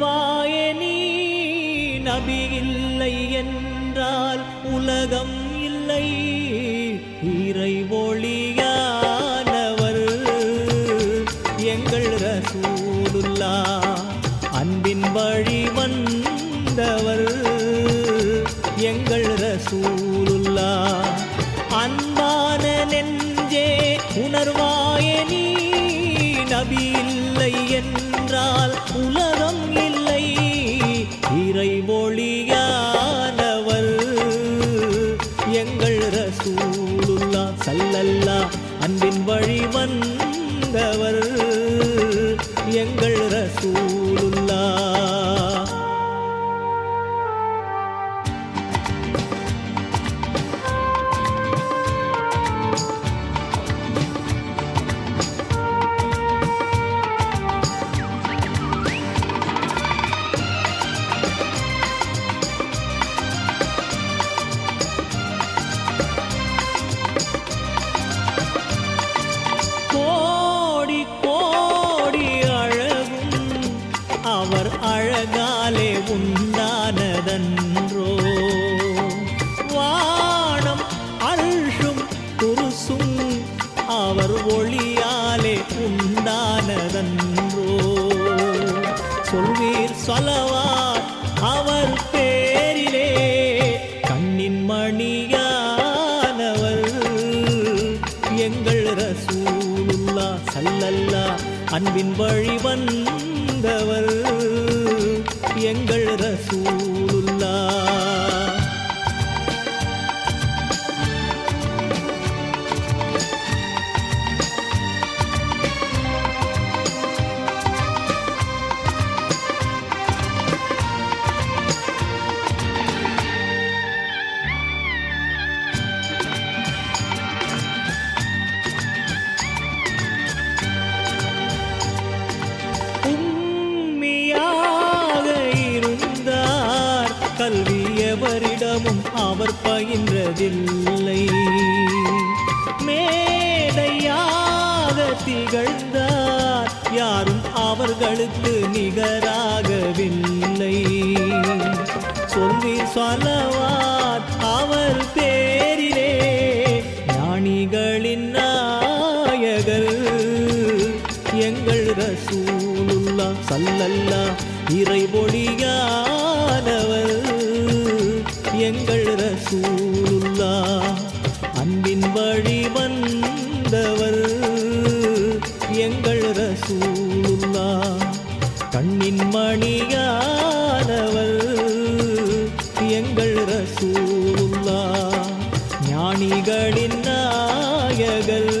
வருவாயே நீ. நபி இல்லை என்றால் உலகம் இல்லை. இறை ஒளியானவர் எங்கள் ரசூலுல்லா. அன்பின் வழி வந்தவர் எங்கள் ரசூலுல்லா. அன்பான நெஞ்சே உணர்வாயே நீ. நபி இல்லை என்றால் உலகம் இல்லை. இறை மொழியானவர் எங்கள் ரசூலுல்லா சல்லல்லா அன்பின் வழி வந்தவர். எங்கள் உண்டானதன்றோ? வானம் அருஷும் குருசும் அவர் ஒளியாலே உண்டானதன்றோ? சொல்வீர் சொல்லவார் அவர் பேரிலே கண்ணின் மணியானவர்? எங்கள் ரசூலுல்லா சல்லல்லா அன்பின் வழி வந்தவர். எங்கள் ரசூலுல்லா அவர் பயின்றதில்லை. மேடையாக திகழ்ந்தார். யாரும் அவர்களுக்கு நிகராகவில்லை. சொல்லி சொல்லவார் அவர் பேரிலே ஞானிகளின் நாயகர். எங்கள் ரசூலுல்லா சல்லல்லா இறைபொழியானவர் எங்கள் ரசூலுல்லா அன்பின் வழி வந்தவர் எங்கள் ரசூலுல்லா. கண்ணின் மணியானவர் எங்கள் ரசூலுல்லா. ஞானிகளின் நாயகர்